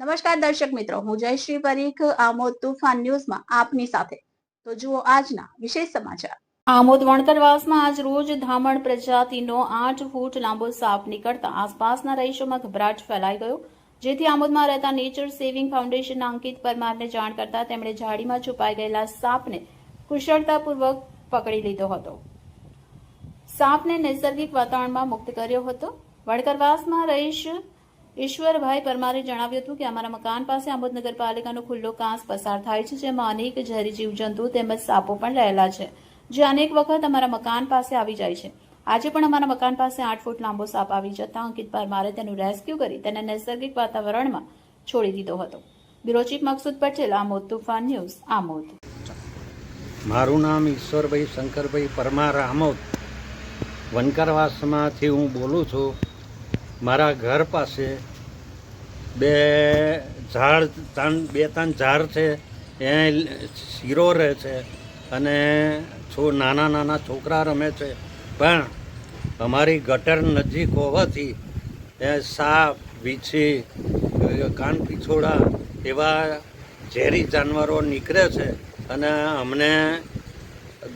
નમસ્કાર દર્શક મિત્રો, હું જયશ્રી પરીખ, આમોદ તુફાન ન્યૂઝમાં આપની સાથે. તો જુઓ આજના વિશેષ સમાચાર. આમોદ વણકરવાસમાં આજ રોજ ધામણ પ્રજાતિનો આઠ ફૂટ લાંબો સાપ નીકળતા આસપાસના રહીશોમાં ગભરાટ ફેલાઈ ગયો. જેથી આમોદમાં રહેતા નેચર સેવિંગ ફાઉન્ડેશનના અંકિત પરમારને જાણ કરતા તેમણે ઝાડીમાં છુપાઈ ગયેલા સાપને કુશળતાપૂર્વક પકડી લીધો હતો. સાપને નૈસર્ગિક વાતાવરણમાં મુક્ત કર્યો હતો. વણકરવાસમાં રહીશ ઈશ્વરભાઈ પરમારે જણાવ્યું હતું કે અમારા મકાન પાસે આંબોદ નગરપાલિકાનો ખુલ્લો કાંસ પસાર થાય છે, જેમાં અનેક ઝેરી જીવજંતુ તેમજ સાપો પણ રહેલા છે, જે અનેક વખત અમારા મકાન પાસે આવી જાય છે. આજે પણ અમારા મકાન પાસે આઠ ફૂટ લાંબો સાપ આવી જતા અંકિત પરમારે તેનું રેસ્ક્યુ કરી તેને નૈસર્ગિક વાતાવરણમાં છોડી દીધો હતો. Bureau chief Maqsood Patel, Amod Toofan news, Amod. મારું નામ ઈશ્વરભાઈ શંકરભાઈ પરમાર આમોદ. વનકરવાસમાંથી હું બોલું છું. મારા ઘર પાસે બે ઝાડ, ત્રણ, બે, ત્રણ ઝાડ છે. એ શીરો રહે છે અને છો નાના નાના છોકરા રમે છે. પણ અમારી ગટર નજીક હોવાથી એ સાપ, વીછી, કાન પીછોડા એવા ઝેરી જાનવરો નીકળે છે અને અમને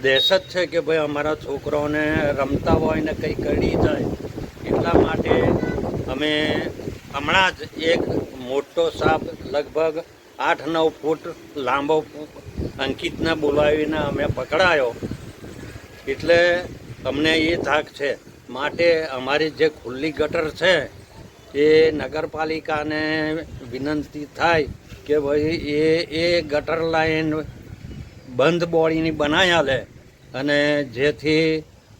દહેશત છે કે ભાઈ અમારા છોકરાઓને રમતા હોય ને કંઈ કરી જાય એટલા માટે અમે હમણાં જ એક મોટો સાપ લગભગ આઠ નવ ફૂટ લાંબો અંકિતને બોલાવીને અમે પકડાયો. એટલે અમને એ થાક છે. માટે અમારી જે ખુલ્લી ગટર છે, એ નગરપાલિકાને વિનંતી થાય કે ભાઈ એ એ ગટર લાઈન બંધ બોળીની બનાવી લે અને જેથી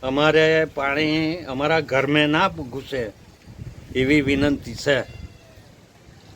અમારે પાણી અમારા ઘરમાં ના ઘૂસે. એવી વિનંતી છે.